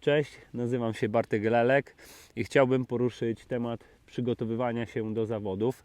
Cześć, nazywam się Bartek Lelek i chciałbym poruszyć temat przygotowywania się do zawodów.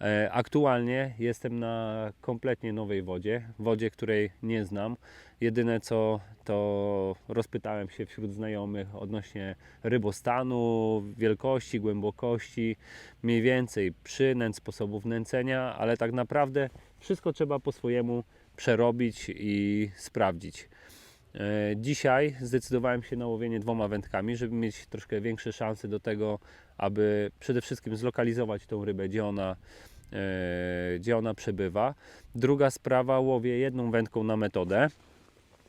E, Aktualnie jestem na kompletnie nowej wodzie, wodzie, której nie znam. Jedyne co to rozpytałem się wśród znajomych odnośnie rybostanu, wielkości, głębokości, mniej więcej przynęt, sposobów nęcenia, ale tak naprawdę wszystko trzeba po swojemu przerobić i sprawdzić. E, Dzisiaj zdecydowałem się na łowienie dwoma wędkami, żeby mieć troszkę większe szanse do tego, aby przede wszystkim zlokalizować tą rybę, gdzie ona, e, gdzie ona przebywa. Druga sprawa, łowię jedną wędką na metodę,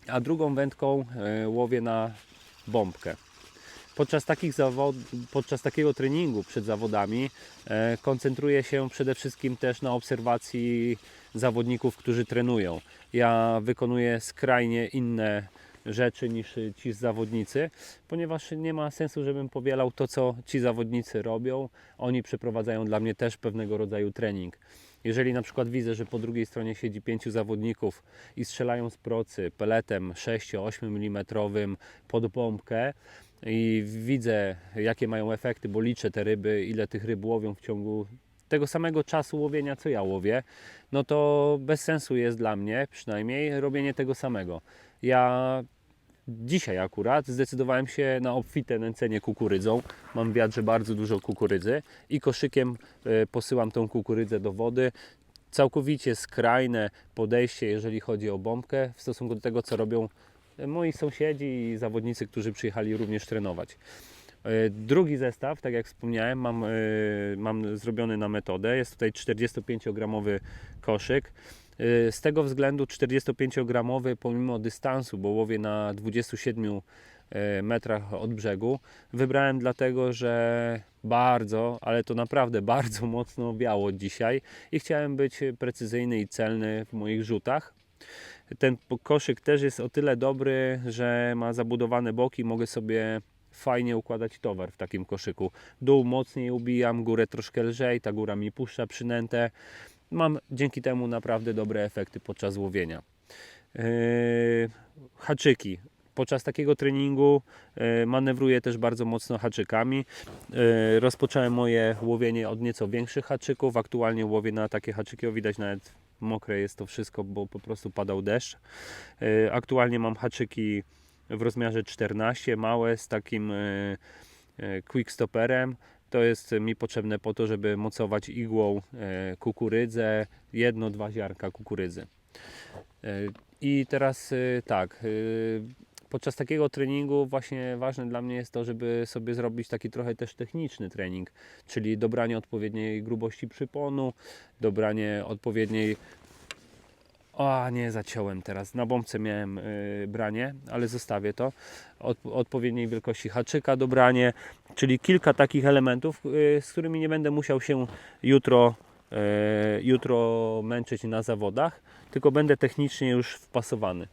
a drugą wędką e, łowię na bombkę. Podczas, takich zawod, podczas takiego treningu przed zawodami e, koncentruję się przede wszystkim też na obserwacji zawodników, którzy trenują. Ja wykonuję skrajnie inne rzeczy niż ci zawodnicy, ponieważ nie ma sensu, żebym powielał to, co ci zawodnicy robią. Oni przeprowadzają dla mnie też pewnego rodzaju trening. Jeżeli na przykład widzę, że po drugiej stronie siedzi pięciu zawodników i strzelają z procy peletem 6-8 mm pod bombkę i widzę, jakie mają efekty, bo liczę te ryby, ile tych ryb łowią w ciągu tego samego czasu łowienia, co ja łowię, no to bez sensu jest dla mnie przynajmniej robienie tego samego. Ja dzisiaj akurat zdecydowałem się na obfite nęcenie kukurydzą. Mam w wiadrze bardzo dużo kukurydzy i koszykiem e, posyłam tą kukurydzę do wody. Całkowicie skrajne podejście, jeżeli chodzi o bombkę, w stosunku do tego, co robią moi sąsiedzi i zawodnicy, którzy przyjechali również trenować. E, Drugi zestaw, tak jak wspomniałem, mam, e, mam zrobiony na metodę. Jest tutaj 45-gramowy koszyk. E, Z tego względu 45-gramowy, pomimo dystansu, bo łowię na 27 e, metrach od brzegu, wybrałem dlatego, że bardzo, ale to naprawdę bardzo mocno wiało dzisiaj i chciałem być precyzyjny i celny w moich rzutach. Ten koszyk też jest o tyle dobry, że ma zabudowane boki, mogę sobie fajnie układać towar w takim koszyku. Dół mocniej ubijam, górę troszkę lżej, ta góra mi puszcza przynętę. Mam dzięki temu naprawdę dobre efekty podczas łowienia. Yy, haczyki. Podczas takiego treningu yy, manewruję też bardzo mocno haczykami. Yy, rozpocząłem moje łowienie od nieco większych haczyków. Aktualnie łowię na takie haczyki, o widać nawet mokre jest to wszystko, bo po prostu padał deszcz. Yy, Aktualnie mam haczyki w rozmiarze 14, małe z takim quick stopperem. To jest mi potrzebne po to, żeby mocować igłą e, kukurydzę, jedno, dwa ziarnka kukurydzy. E, I teraz e, tak, e, podczas takiego treningu właśnie ważne dla mnie jest to, żeby sobie zrobić taki trochę też techniczny trening, czyli dobranie odpowiedniej grubości przyponu, dobranie odpowiedniej o, nie, zaciąłem teraz. Na bombce miałem y, branie, ale zostawię to. Od, odpowiedniej wielkości haczyka do branie, czyli kilka takich elementów, y, z którymi nie będę musiał się jutro, y, jutro męczyć na zawodach, tylko będę technicznie już wpasowany.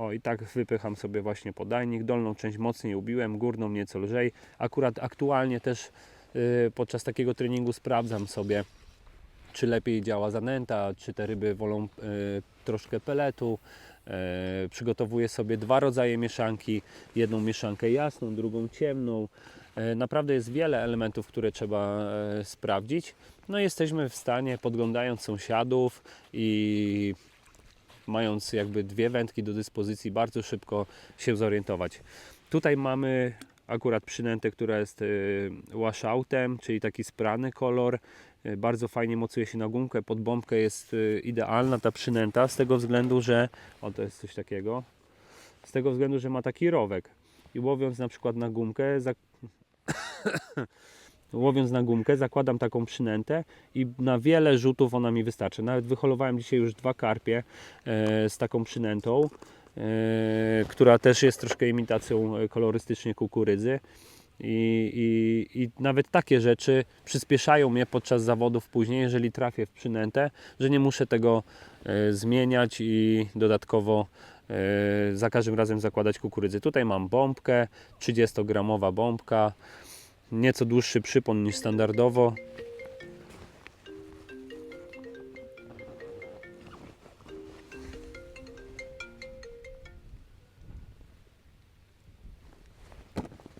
O, i tak wypycham sobie właśnie podajnik. Dolną część mocniej ubiłem, górną nieco lżej. Akurat aktualnie też y, podczas takiego treningu sprawdzam sobie, czy lepiej działa zanęta, czy te ryby wolą e, troszkę peletu. E, przygotowuję sobie dwa rodzaje mieszanki, jedną mieszankę jasną, drugą ciemną. E, naprawdę jest wiele elementów, które trzeba sprawdzić. No jesteśmy w stanie, podglądając sąsiadów i mając jakby dwie wędki do dyspozycji, bardzo szybko się zorientować. Tutaj mamy akurat przynętę, która jest y, washoutem, czyli taki sprany kolor. Y, Bardzo fajnie mocuje się na gumkę, pod bombkę jest y, idealna ta przynęta z tego względu, że o to jest coś takiego. Z tego względu, że ma taki rowek. I łowiąc na przykład na gumkę, za... łowiąc na gumkę, zakładam taką przynętę i na wiele rzutów ona mi wystarczy. Nawet wyholowałem dzisiaj już dwa karpie e, z taką przynętą, e, która też jest troszkę imitacją e, kolorystycznie kukurydzy. I, i, I nawet takie rzeczy przyspieszają mnie podczas zawodów później, jeżeli trafię w przynętę, że nie muszę tego e, zmieniać i dodatkowo e, za każdym razem zakładać kukurydzy. Tutaj mam bombkę, 30-gramowa bombka, nieco dłuższy przypon niż standardowo.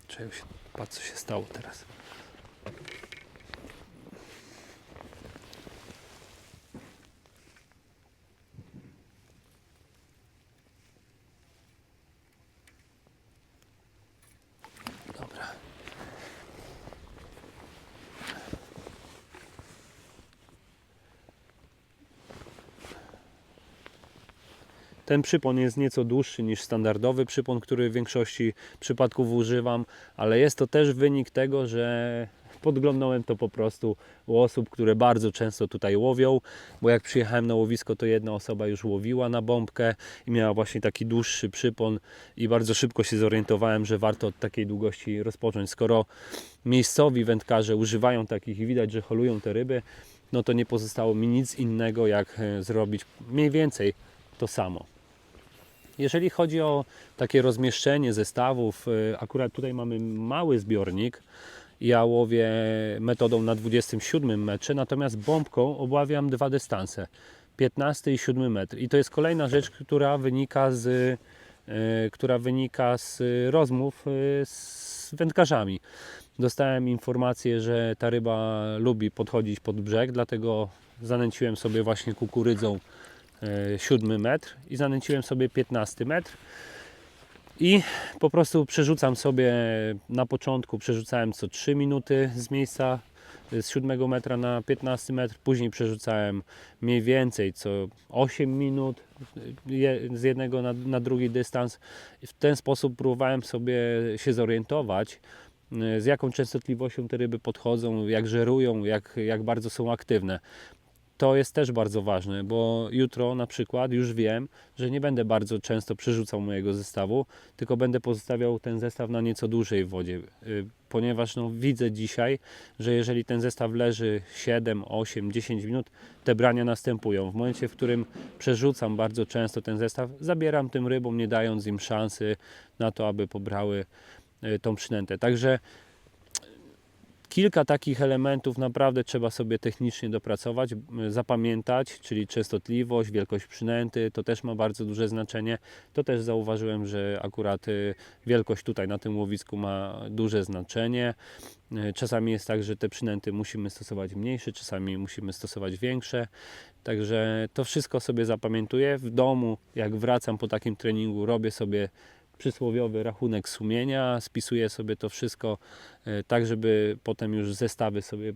Czego się, patrz co się stało teraz. Ten przypon jest nieco dłuższy niż standardowy przypon, który w większości przypadków używam, ale jest to też wynik tego, że podglądnąłem to po prostu u osób, które bardzo często tutaj łowią, bo jak przyjechałem na łowisko, to jedna osoba już łowiła na bombkę i miała właśnie taki dłuższy przypon i bardzo szybko się zorientowałem, że warto od takiej długości rozpocząć. Skoro miejscowi wędkarze używają takich i widać, że holują te ryby, no to nie pozostało mi nic innego, jak e, zrobić mniej więcej to samo. Jeżeli chodzi o takie rozmieszczenie zestawów, y, akurat tutaj mamy mały zbiornik. Ja łowię metodą na 27 metrze, natomiast bombką obławiam dwa dystanse 15 i 7 metr. I to jest kolejna rzecz, która wynika z, y, która wynika z rozmów y, z wędkarzami. Dostałem informację, że ta ryba lubi podchodzić pod brzeg, dlatego zanęciłem sobie właśnie kukurydzą 7 metr i zanęciłem sobie 15 metr i po prostu przerzucam sobie na początku przerzucałem co 3 minuty z miejsca z 7 metra na 15 metr, później przerzucałem mniej więcej co 8 minut je- z jednego na, na drugi dystans. W ten sposób próbowałem sobie się zorientować, z jaką częstotliwością te ryby podchodzą, jak żerują, jak, jak bardzo są aktywne to jest też bardzo ważne, bo jutro na przykład już wiem, że nie będę bardzo często przerzucał mojego zestawu, tylko będę pozostawiał ten zestaw na nieco dłużej w wodzie, y, ponieważ no, widzę dzisiaj, że jeżeli ten zestaw leży 7, 8, 10 minut, te brania następują. W momencie, w którym przerzucam bardzo często ten zestaw, zabieram tym rybom, nie dając im szansy na to, aby pobrały y, tą przynętę. Także kilka takich elementów naprawdę trzeba sobie technicznie dopracować, zapamiętać, czyli częstotliwość, wielkość przynęty, to też ma bardzo duże znaczenie. To też zauważyłem, że akurat y, wielkość tutaj na tym łowisku ma duże znaczenie. Y, Czasami jest tak, że te przynęty musimy stosować mniejsze, czasami musimy stosować większe. Także to wszystko sobie zapamiętuję. W domu, jak wracam po takim treningu, robię sobie przysłowiowy rachunek sumienia, spisuję sobie to wszystko e, tak, żeby potem już zestawy sobie e,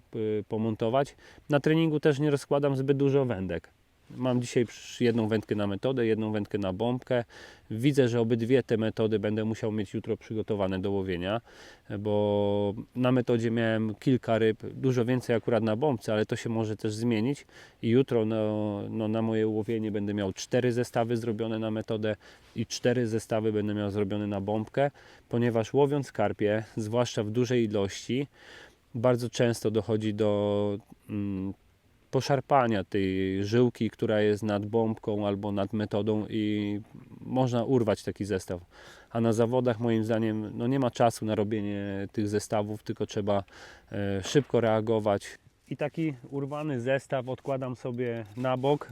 pomontować. Na treningu też nie rozkładam zbyt dużo wędek. Mam dzisiaj jedną wędkę na metodę, jedną wędkę na bombkę. Widzę, że obydwie te metody będę musiał mieć jutro przygotowane do łowienia, bo na metodzie miałem kilka ryb, dużo więcej akurat na bombce, ale to się może też zmienić. I jutro no, no, na moje łowienie będę miał cztery zestawy zrobione na metodę i cztery zestawy będę miał zrobione na bombkę, ponieważ łowiąc karpie, zwłaszcza w dużej ilości, bardzo często dochodzi do mm, poszarpania tej żyłki, która jest nad bombką albo nad metodą i można urwać taki zestaw. A na zawodach moim zdaniem no nie ma czasu na robienie tych zestawów, tylko trzeba e, szybko reagować. I taki urwany zestaw odkładam sobie na bok.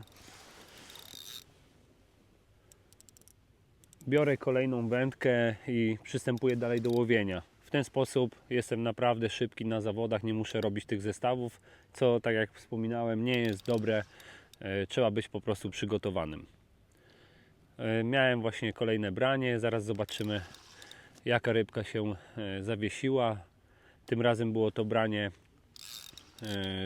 Biorę kolejną wędkę i przystępuję dalej do łowienia. Ten sposób jestem naprawdę szybki na zawodach, nie muszę robić tych zestawów, co tak jak wspominałem nie jest dobre. E, Trzeba być po prostu przygotowanym. E, Miałem właśnie kolejne branie, zaraz zobaczymy jaka rybka się e, zawiesiła. Tym razem było to branie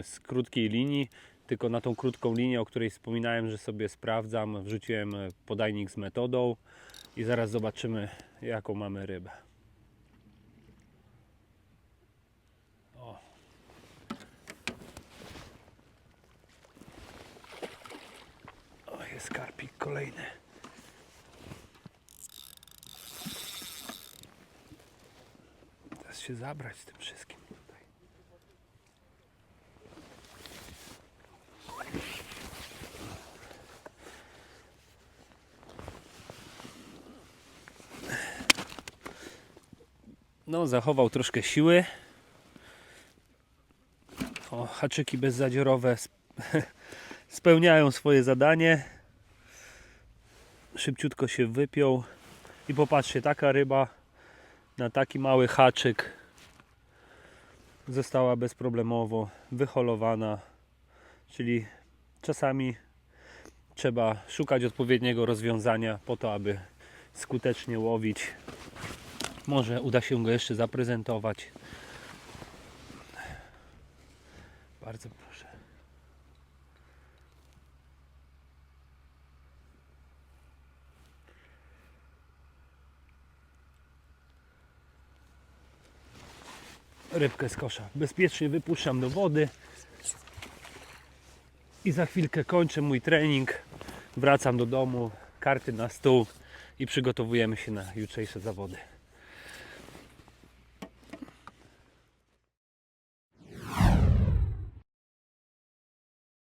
z krótkiej linii, tylko na tą krótką linię, o której wspominałem, że sobie sprawdzam, wrzuciłem podajnik z metodą i zaraz zobaczymy jaką mamy rybę. Jest karpik kolejny. Teraz się zabrać z tym wszystkim. No, zachował troszkę siły. O, haczyki bezzadziorowe sp- spełniają swoje zadanie. Szybciutko się wypiął. I popatrzcie, taka ryba na taki mały haczyk została bezproblemowo wyholowana. Czyli czasami trzeba szukać odpowiedniego rozwiązania po to, aby skutecznie łowić. Może uda się go jeszcze zaprezentować. Bardzo proszę. Rybkę z kosza. Bezpiecznie wypuszczam do wody. I za chwilkę kończę mój trening. Wracam do domu, karty na stół i przygotowujemy się na jutrzejsze zawody.